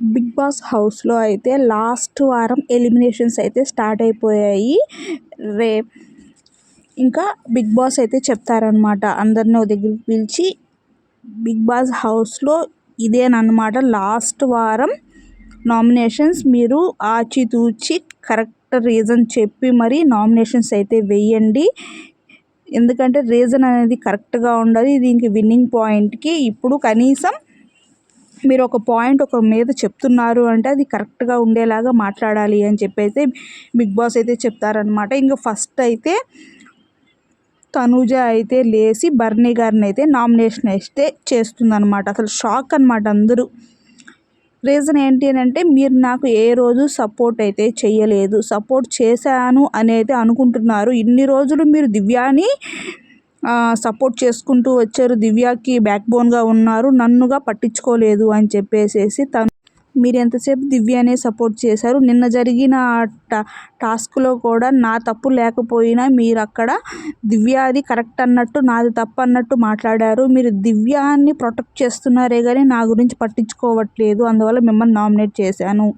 Big boss హౌస్లో అయితే last వారం ఎలిమినేషన్స్ అయితే స్టార్ట్ అయిపోయాయి. రే ఇంకా బిగ్ బాస్ అయితే చెప్తారనమాట అందరిని ఒక దగ్గరికి పిలిచి బిగ్ బాస్ హౌస్లో ఇదేనమాట లాస్ట్ వారం నామినేషన్స్. మీరు ఆచితూచి కరెక్ట్ రీజన్ చెప్పి మరి నామినేషన్స్ అయితే వేయండి. ఎందుకంటే రీజన్ అనేది కరెక్ట్గా ఉండదు. దీనికి విన్నింగ్ పాయింట్కి ఇప్పుడు కనీసం మీరు ఒక పాయింట్ ఒక మీద చెప్తున్నారు అంటే అది కరెక్ట్గా ఉండేలాగా మాట్లాడాలి అని చెప్పేసి బిగ్ బాస్ అయితే చెప్తారనమాట ఇంకా ఫస్ట్ అయితే తనూజ అయితే లేచి బర్నీ గారిని అయితే నామినేషన్ అయితే చేస్తుందన్నమాట. అసలు షాక్ అనమాట అందరూ. రీజన్ ఏంటి అని అంటే మీరు నాకు ఏ రోజు సపోర్ట్ అయితే చేయలేదు సపోర్ట్ చేశాను అని అయితే అనుకుంటున్నారు. ఇన్ని రోజులు మీరు దివ్యాని సపోర్ట్ చేసుకుంటూ వచ్చారు. దివ్యాకి బ్యాక్ బోన్గా ఉన్నారు. నన్నుగా పట్టించుకోలేదు అని చెప్పేసేసి తను మీరు ఎంతసేపు దివ్యానే సపోర్ట్ చేశారు? నిన్న జరిగిన టా టాస్క్లో కూడా నా తప్పు లేకపోయినా మీరు అక్కడ దివ్యాది కరెక్ట్ అన్నట్టు నాది తప్పు అన్నట్టు మాట్లాడారు. మీరు దివ్యాన్ని ప్రొటెక్ట్ చేస్తున్నారే కానీ నా గురించి పట్టించుకోవట్లేదు. అందువల్ల మిమ్మల్ని నామినేట్ చేశాను.